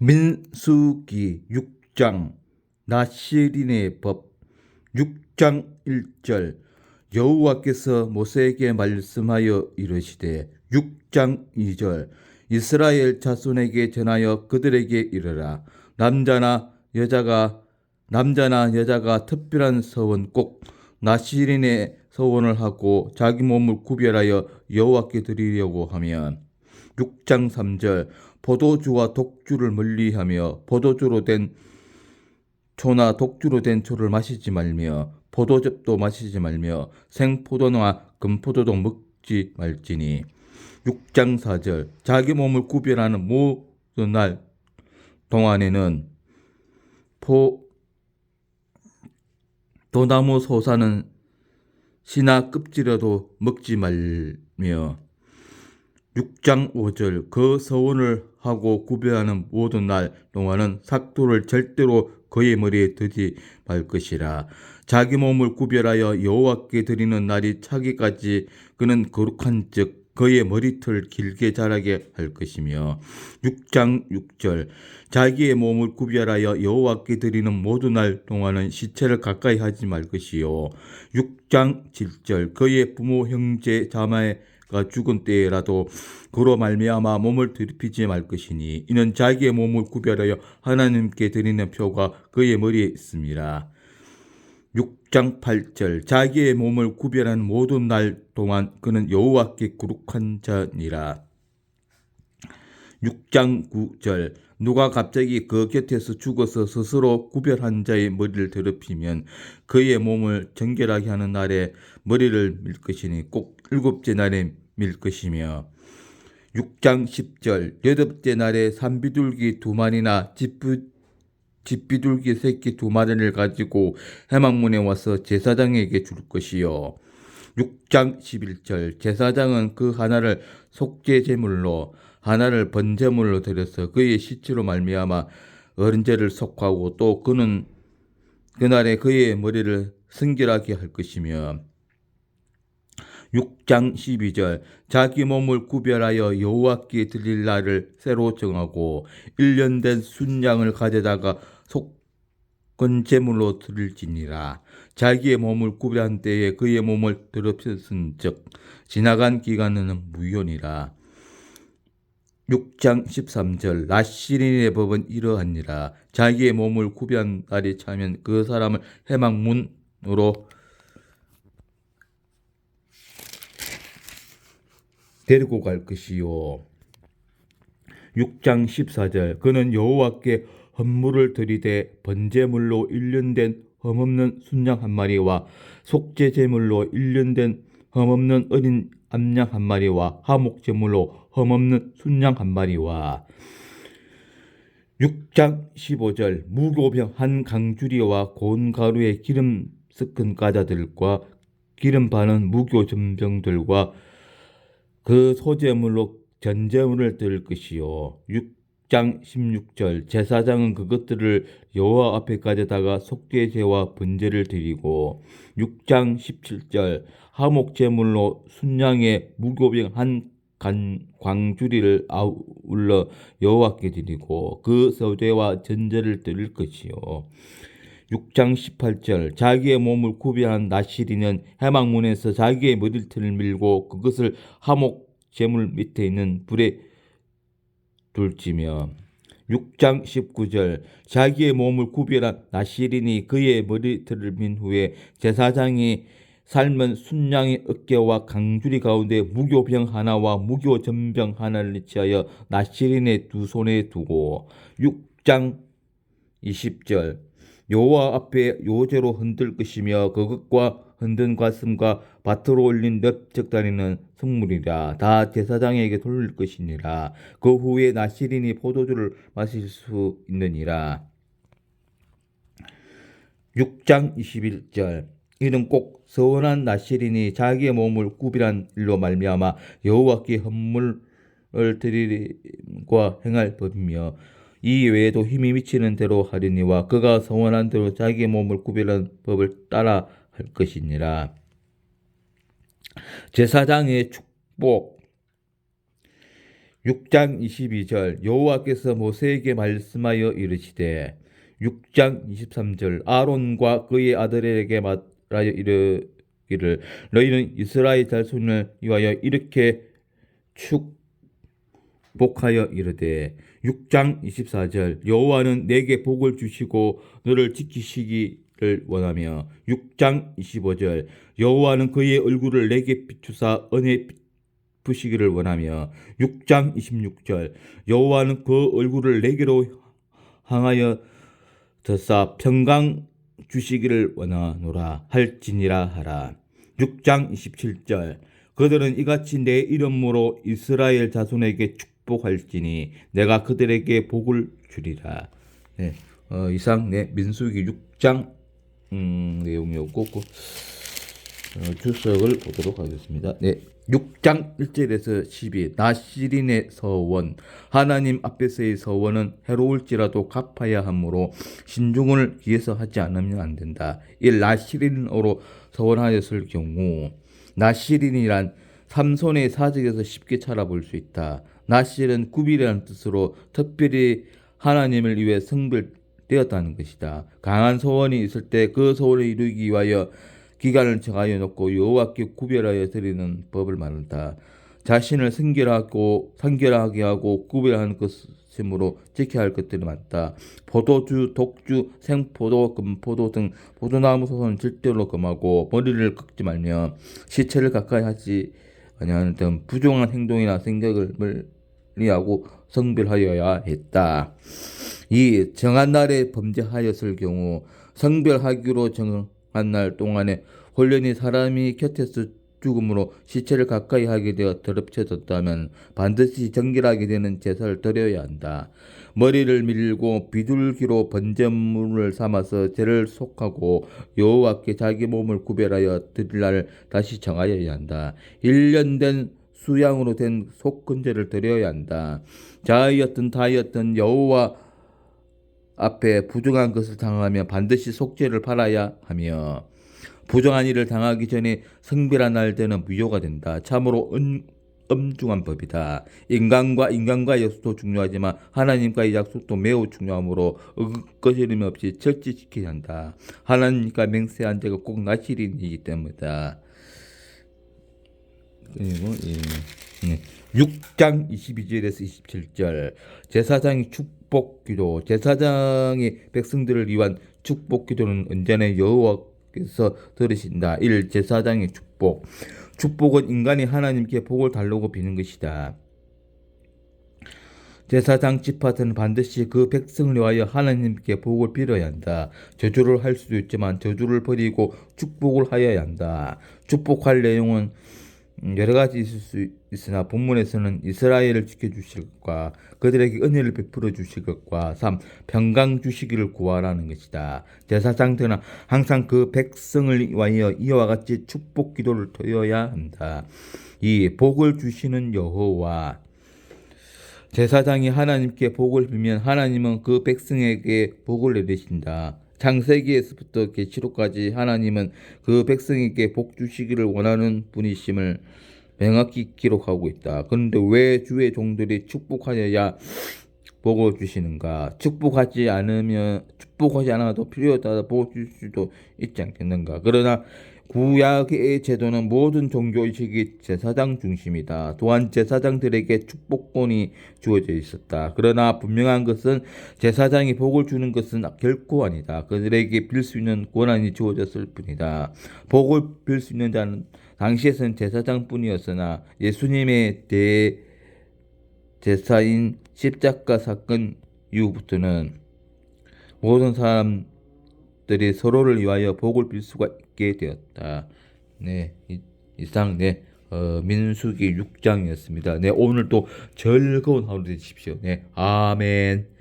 민수기 6장 나시린의 법 6장 1절 여호와께서 모세에게 말씀하여 이르시되 6장 2절 이스라엘 자손에게 전하여 그들에게 이르라. 남자나 여자가 남자나 여자가 특별한 서원 꼭 나시린의 서원을 하고 자기 몸을 구별하여 여호와께 드리려고 하면 6장 3절 포도주와 독주를 멀리하며 포도주로 된 초나 독주로 된 초를 마시지 말며 포도즙도 마시지 말며 생포도나 금포도도 먹지 말지니 6장 4절 자기 몸을 구별하는 모든 날 동안에는 포 도나무 소사는 시나 껍질이라도 먹지 말며 6장 5절 그 서원을 하고 구별하는 모든 날 동안은 삭도를 절대로 그의 머리에 드지 말 것이라. 자기 몸을 구별하여 여호와께 드리는 날이 차기까지 그는 거룩한 즉 그의 머리털 길게 자라게 할 것이며. 6장 6절 자기의 몸을 구별하여 여호와께 드리는 모든 날 동안은 시체를 가까이 하지 말 것이요. 6장 7절 그의 부모 형제 자매가 죽은 때라도 그로 말미암아 몸을 더럽히지 말 것이니 이는 자기의 몸을 구별하여 하나님께 드리는 표가 그의 머리에 있습니다. 6장 8절 자기의 몸을 구별한 모든 날 동안 그는 여호와께 거룩한 자니라. 6장 9절 누가 갑자기 그 곁에서 죽어서 스스로 구별한 자의 머리를 더럽히면 그의 몸을 정결하게 하는 날에 머리를 밀 것이니 꼭 일곱째 날에 밀 것이며 6장 10절 여덟째 날에 산비둘기 두 마리나 집부 집비둘기 새끼 두 마리를 가지고 해망문에 와서 제사장에게 줄 것이요. 6장 11절 제사장은 그 하나를 속죄 제물로 하나를 번제물로 드려서 그의 시체로 말미암아 어른제를 속하고 또 그는 그날에 그의 머리를 승결하게 할 것이며 6장 12절 자기 몸을 구별하여 여호와께 드릴 날을 새로 정하고 1년 된 순양을 가져다가 속건 제물로 드릴지니라. 자기의 몸을 구별한 때에 그의 몸을 더럽혔은즉 지나간 기간은 무효니라. 6장 13절 나시린의 법은 이러하니라. 자기의 몸을 구별한 날이 차면 그 사람을 해망문으로 데리고 갈 것이요. 6장 14절. 그는 여호와께 헌물을 드리되 번제물로 1년 된 흠없는 순양 한 마리와 속죄 제물로 1년 된 흠없는 어린 암양 한 마리와 하목 제물로 흠없는 순양 한 마리와. 6장 15절. 무교병 한 강주리와 고운 가루에 기름 섞은 과자들과 기름 바는 무교 전병들과 그 소재물로 전제물을 드릴 것이요. 6장 16절 제사장은 그것들을 여호와 앞에 가져다가 속죄제와 번제를 드리고 6장 17절 하목 제물로 순양의 무교병 한 간, 광주리를 아울러 여호와께 드리고 그 소제와 전제를 드릴 것이요. 6장 18절 자기의 몸을 구별한 나시리는 해망문에서 자기의 머리털을 밀고 그것을 하목 제물 밑에 있는 불에 둘지며. 6장 19절 자기의 몸을 구별한 나시린이 그의 머리털을 민 후에 제사장이 삶은 순양의 어깨와 강주리 가운데 무교병 하나와 무교전병 하나를 취하여 나시린의 두 손에 두고. 6장 20절 여호와 앞에 요제로 흔들 것이며 그것과 흔든 가슴과 밭으로 올린 넓적다리는 성물이라. 다 제사장에게 돌릴 것이니라. 그 후에 나시린이 포도주를 마실 수 있느니라. 6장 21절. 이는 꼭 서원한 나시린이 자기의 몸을 구별한 일로 말미암아 여호와께 헌물을 드리과 행할 법이며 이 외에도 힘이 미치는 대로 하리니와 그가 성원한 대로 자기 몸을 구별한 법을 따라 할 것이니라. 제사장의 축복. 6장 22절. 여호와께서 모세에게 말씀하여 이르시되 6장 23절. 아론과 그의 아들에게 말하여 이르기를 너희는 이스라엘 자손을 위하여 이렇게 축복하여 이르되 6장 24절 여호와는 내게 복을 주시고 너를 지키시기를 원하며. 6장 25절 여호와는 그의 얼굴을 내게 비추사 은혜 부시기를 원하며. 6장 26절 여호와는 그 얼굴을 내게로 향하여 더사 평강 주시기를 원하노라. 할지니라 하라. 6장 27절 그들은 이같이 내 이름으로 이스라엘 자손에게 축 복할지니 내가 그들에게 복을 주리라 네, 어, 이상 네, 민수기 6장 음, 내용이었고 그, 어, 주석을 보도록 하겠습니다. 네. 6장 1절에서 12 나 시린의 서원 하나님 앞에서의 서원은 해로울지라도 갚아야 하므로 신중을 위해서 하지 않으면 안 된다. 이 나 시린으로 서원하였을 경우 나 시린이란 삼손의 사적에서 쉽게 찾아볼 수 있다. 나실은 구비라는 뜻으로 특별히 하나님을 위해 성별되었다는 것이다. 강한 소원이 있을 때 그 소원을 이루기 위하여 기간을 정하여 놓고 여호와께 구별하여 드리는 법을 말한다. 자신을 성결하고 성결하게 하고 구별하는 것이므로 지켜야 할 것들이 많다. 포도주, 독주, 생포도, 금포도 등 포도나무 소선 절대로 금하고 머리를 꺾지 말며 시체를 가까이 하지 아니하는 등 부정한 행동이나 생각을 하고 성별하여야 했다. 이 정한 날에 범죄하였을 경우 성별하기로 정한 날 동안에 혼련이 사람이 곁에서 죽음으로 시체를 가까이 하게 되어 더럽혀졌다면 반드시 정결하게 되는 제사를 드려야 한다. 머리를 밀고 비둘기로 번제물을 삼아서 죄를 속하고 여호와께 자기 몸을 구별하여 드릴 날을 다시 정하여야 한다. 1년 된 수양으로 된 속건제를 드려야 한다. 자이었든 다이었든 여호와 앞에 부정한 것을 당하면 반드시 속죄를 팔아야 하며 부정한 일을 당하기 전에 성별한 날 때는 무효가 된다. 참으로 은, 엄중한 법이다. 인간과 인간과의 약속도 중요하지만 하나님과의 약속도 매우 중요하므로 거스름이 없이 절제시켜야 한다. 하나님과 맹세한 자가 꼭 나시린이기 때문이다. 그리고 예. 네. 6장 22절에서 27절 제사장이 축복 기도 제사장이 백성들을 위한 축복 기도는 언제나 여호와께서 들으신다. 1. 제사장의 축복 축복은 인간이 하나님께 복을 달라고 비는 것이다. 제사장 지파들은 반드시 그 백성을 위하여 하나님께 복을 빌어야 한다. 저주를 할 수도 있지만 저주를 버리고 축복을 하여야 한다. 축복할 내용은 여러 가지 있을 수 있으나 본문에서는 이스라엘을 지켜주실 것과 그들에게 은혜를 베풀어 주실 것과 3. 평강 주시기를 구하라는 것이다. 제사장들은 항상 그 백성을 위하여 이와 같이 축복 기도를 드려야 한다. 이 복을 주시는 여호와 제사장이 하나님께 복을 빌면 하나님은 그 백성에게 복을 내리신다. 창세기에서부터 계시록까지 하나님은 그 백성에게 복 주시기를 원하는 분이심을 명확히 기록하고 있다. 그런데 왜 주의 종들이 축복하여야 복을 주시는가? 축복하지 않으면 축복하지 않아도 따라 복을 줄 수도 있지 않겠는가? 그러나 구약의 제도는 모든 종교의식이 제사장 중심이다. 또한 제사장들에게 축복권이 주어져 있었다. 그러나 분명한 것은 제사장이 복을 주는 것은 결코 아니다. 그들에게 빌 수 있는 권한이 주어졌을 뿐이다. 복을 빌 수 있는 자는 당시에서는 제사장뿐이었으나 예수님의 대 제사인 십자가 사건 이후부터는 모든 사람 들이 서로를 위하여 복을 빌 수가 있게 되었다. 네, 이, 이상 네 어, 민수기 6장이었습니다. 네, 오늘 또 즐거운 하루 되십시오. 네, 아멘.